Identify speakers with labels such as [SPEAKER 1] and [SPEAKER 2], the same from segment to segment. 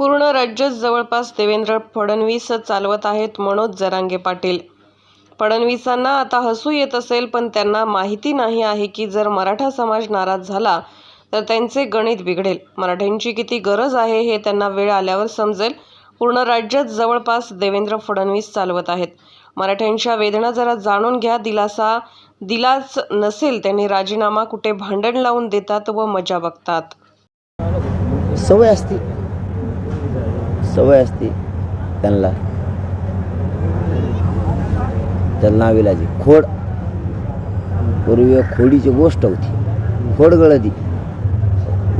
[SPEAKER 1] पूर्ण राज्यच जवळपास देवेंद्र फडणवीस चालवत आहेत मनोज जरांगे पाटील. फडणवीसांना आता हसू येत असेल पण त्यांना माहिती नाही आहे की जर मराठा समाज नाराज झाला तर त्यांचे गणित बिघडेल. मराठ्यांची किती गरज आहे हे त्यांना वेळ आल्यावर समजेल. पूर्ण राज्यात जवळपास देवेंद्र फडणवीस चालवत आहेत. मराठ्यांच्या वेदना जरा जाणून घ्या. दिलासा दिलाच नसेल त्यांनी राजीनामा कुठे भांडण लावून देतात व मजा बघतात.
[SPEAKER 2] सवय असते. सवय असते त्यांना. त्याला नाविलाजी खोड. पूर्वी खोडीची गोष्ट होती. खोड गळती.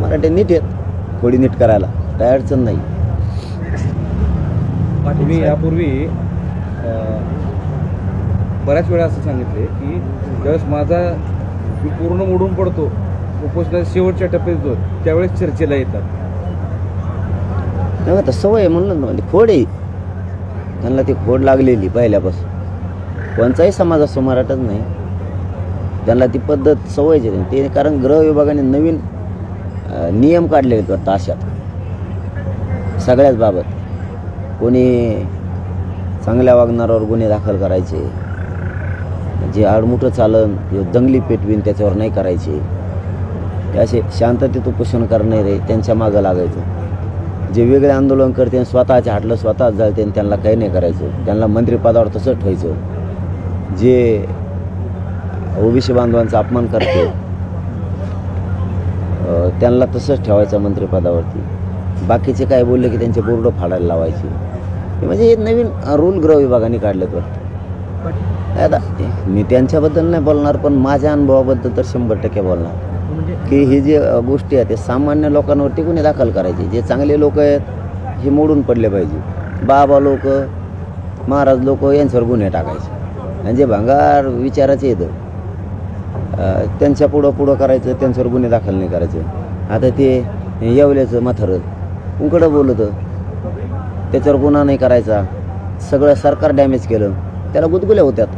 [SPEAKER 2] मराठी नीट आहेत खोडी नीट करायला. काय अडचण नाही.
[SPEAKER 3] तुम्ही यापूर्वी बऱ्याच वेळा असं सांगितले की ज्यावेळेस माझा मी पूर्ण मोडून पडतो उपोषणाच्या शेवटच्या टप्प्यात येतो त्यावेळेस चर्चेला येतात.
[SPEAKER 2] नाही आता सवय आहे म्हणलं ना म्हणजे खोड आहे. त्यांना ती खोड लागलेली पहिल्यापासून. कोणताही समाज असो मराठाच नाही. त्यांना ती पद्धत सवयची आहे. ते कारण गृह विभागाने नवीन नियम काढलेले आहेत वाटतं अशात. सगळ्याच बाबत. कोणी चांगल्या वागणाऱ्यावर गुन्हे दाखल करायचे. जे आडमुठं चालन जे दंगली पेटवीन त्याच्यावर नाही करायचे. असे शांततेत उपोषण करणारे त्यांच्या मागं लागायचं. जे वेगळे आंदोलन करते आणि स्वतःच्या हाटलं स्वतःच जाळते आणि त्यांना काही नाही करायचं. त्यांना मंत्रिपदावर तसंच ठेवायचं. जे ओबीसी बांधवांचा अपमान करते त्यांना तसंच ठेवायचं मंत्रिपदावरती. बाकीचे काय बोलले की त्यांचे बोर्ड फाडायला लावायचे. म्हणजे हे नवीन रूल गृह विभागाने काढलेत वाटतं. आता मी त्यांच्याबद्दल नाही बोलणार पण माझ्या अनुभवाबद्दल तर शंभर टक्के बोलणार. की हे जे गोष्टी आहेत ते सामान्य लोकांवरती गुन्हे दाखल करायचे. जे चांगले लोक आहेत हे मोडून पडले पाहिजे. बाबा लोक महाराज लोक यांच्यावर गुन्हे टाकायचे. आणि जे भंगार विचाराचे येतं त्यांच्या पुढं पुढं करायचं त्यांच्यावर गुन्हे दाखल नाही करायचे. आता ते येवल्याचं म्हातारं उकडं बोलतं त्याच्यावर गुन्हा नाही करायचा. सगळं सरकार डॅमेज केलं. त्याला गुदगुल्या होत्यात.